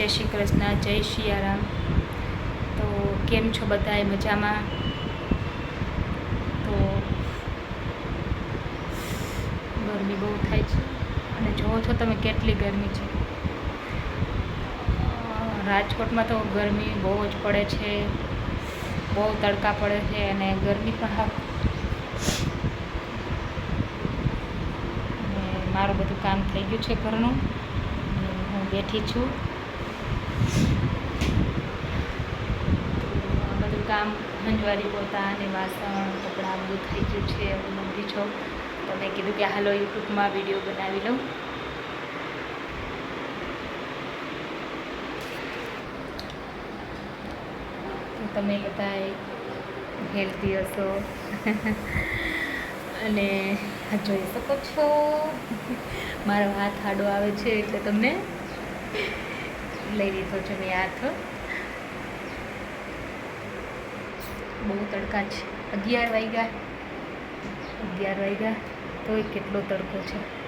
જય શ્રી કૃષ્ણ, જય શિયારામ તો કેમ છો બધાય? મજામાં? તો ગરમી બહુ થાય છે. અને જોવો છો તમે કેટલી ગરમી છે. રાજકોટમાં તો ગરમી બહુ જ પડે છે. બહુ તડકા પડે છે અને ગરમી પણ અને મારું બધું કામ થઈ ગયું છે ઘરનું. હું બેઠી છું તો આ બધું કામ હંજવારી પોતા અને વાસણ, કપડાં બધું થઈ ગયું છે, હું નવરી છું. તો મેં કીધું કે હાલો યુટ્યુબમાં વીડિયો બનાવી લઉં. તમે બધા હેલ્ધી હશો. અને જોઈ શકો છો. મારો હાથ આડો આવે છે એટલે તમને લઈ લીધો છે મેં હાથ. બહુ તડકા છે. અગિયાર વાગ્યા. અગિયાર વાગ્યા. તોય કેટલો તડકો છે.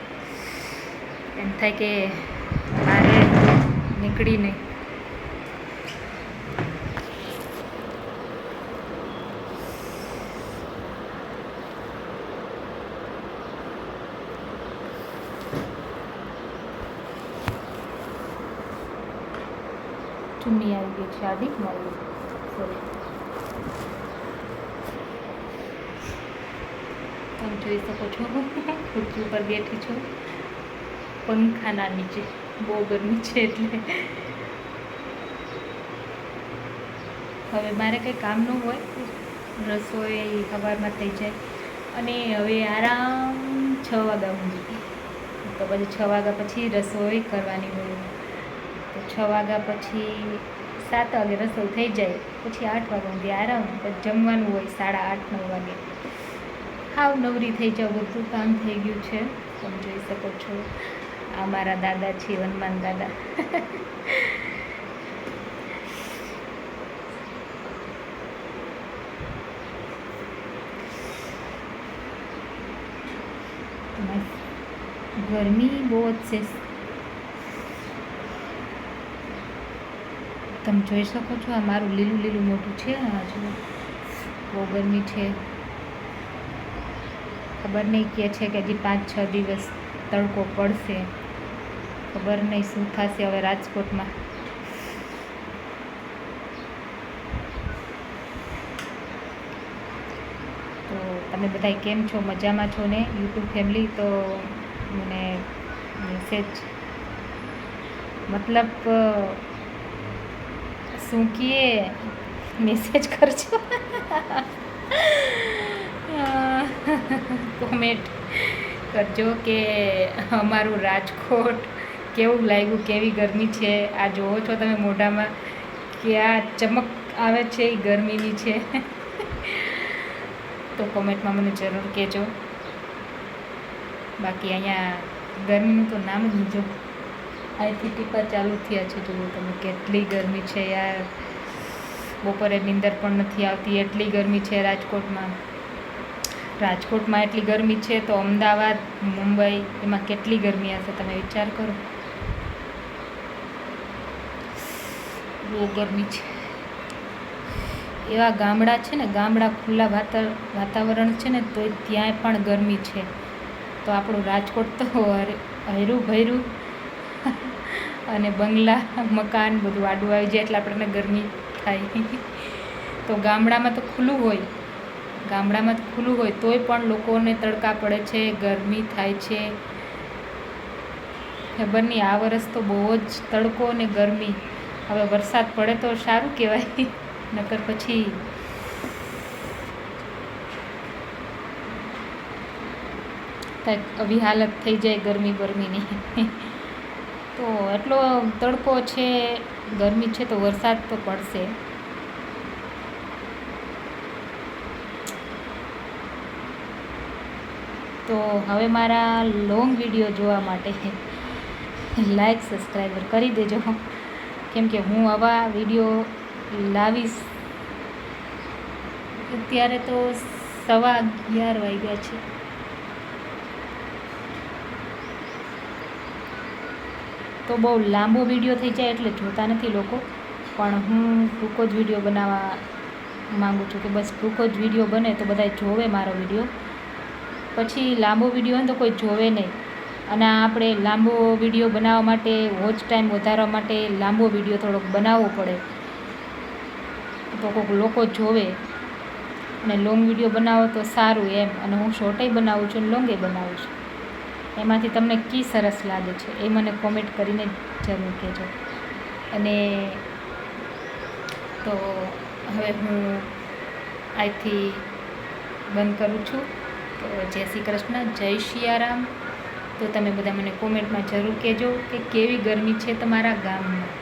એમ થાય કે મારે નીકળીને ચુન્ની આવી ગઈ છે. આદિક મારી સોરી તમે જોઈ શકો છો. ખુરશી ઉપર બેઠી છું. પંખાના નીચે. બહુ ગરમી છે એટલે. હવે મારે કંઈ કામ ન હોય. રસોઈ સવારમાં થઈ જાય. અને હવે આરામ છ વાગ્યા સુધી. તો પછી છ વાગ્યા પછી રસોઈ કરવાની હોય. તો છ વાગ્યા પછી સાત વાગે રસોઈ થઈ જાય. પછી આઠ વાગ્યા સુધી આરામ. પછી જમવાનું હોય સાડા આઠ, નવ વાગે. હાવ નવરી થઈ જાવ બધું, કામ થઈ ગયું છે. તમે જોઈ શકો છો. આ મારા દાદા છે, હનુમાન દાદા. ગરમી બહુ જ છે. તમે જોઈ શકો છો આ મારું લીલું લીલું મોટું છે જુઓ. બહુ ગરમી છે. ખબર નહીં કહે છે કે હજી પાંચ છ દિવસ તડકો પડશે. ખબર નહીં શું થશે હવે રાજકોટમાં. તો તમે બધા કેમ છો? મજામાં છો ને? યુટ્યુબ ફેમિલી તો મને મેસેજ મતલબ શું કીએ? મેસેજ કરજો. કોમેન્ટ કરજો કે અમારું રાજકોટ કેવું લાગ્યું, કેવી ગરમી છે? આ જોવો છો તમે મોઢામાં કે ચમક આવે છે એ ગરમીની છે. તો કોમેન્ટમાં મને જરૂર કહેજો. બાકી અહીંયા ગરમીનું તો નામ જ જો અહીંથી ટીપા ચાલુ થયા છે. જુઓ તમે કેટલી ગરમી છે યાર. બપોરે નીંદર પણ નથી આવતી. એટલી ગરમી છે રાજકોટમાં. રાજકોટમાં એટલી ગરમી છે તો અમદાવાદ, મુંબઈ, એમાં કેટલી ગરમી હશે તમે વિચાર કરો? બહુ ગરમી છે. એવા ગામડા છે ને, ગામડા ખુલ્લા વાતા, વાતાવરણ છે ને, તો ત્યાંય પણ ગરમી છે. તો આપણું રાજકોટ તો હર- ભૈરું અને બંગલા, મકાન બધું આડું આવી જાય એટલે આપણને ગરમી થાય. તો ગામડામાં તો ખુલ્લું હોય. ગામડામાં ખુલ્લું હોય તોય પણ લોકોને તડકા પડે છે, ગરમી થાય છે. ખબર નહીં આ વરસ તો બહુ જ તડકો અને ગરમી. હવે વરસાદ પડે તો સારું કહેવાય, નકર પછી કંઈક આવી હાલત થઈ જાય ગરમી ગરમીની તો એટલો તડકો છે, ગરમી છે તો વરસાદ તો પડશે. તો હવે મારા લોંગ વીડિયો જોવા માટે લાઈક સબસ્ક્રાઈબર કરી દેજો. કેમ કે હું આવા વીડિયો લાવીશ. અત્યારે તો સવા અગિયાર વાગ્યા છે. તો બહુ લાંબો વીડિયો થઈ જાય એટલે જોતા નથી લોકો. પણ હું ટૂંકો જ વીડિયો બનાવવા માગું છું કે બસ ટૂંકો જ વીડિયો બને તો બધા જોવે મારો વીડિયો પછી લાંબો વીડિયો હોય તો કોઈ જોવે નહીં. અને આપણે લાંબો વીડિયો બનાવવા માટે વોચ ટાઈમ વધારવા માટે લાંબો વીડિયો થોડોક બનાવવો પડે. તો કોઈક લોકો જોવે. અને લોંગ વીડિયો બનાવો તો સારું એમ. અને હું શોર્ટે બનાવું છું અને લોંગે બનાવું છું. એમાંથી તમને કી સરસ લાગે છે એ મને કોમેન્ટ કરીને જરૂર કહેજો. અને તો હવે હું આઈથી બંધ કરું છું. તો જય શ્રી કૃષ્ણ, જય શિયારામ. તો તમે બધા મને કોમેન્ટમાં જરૂર કહેજો કે કેવી ગરમી છે તમારા ગામમાં.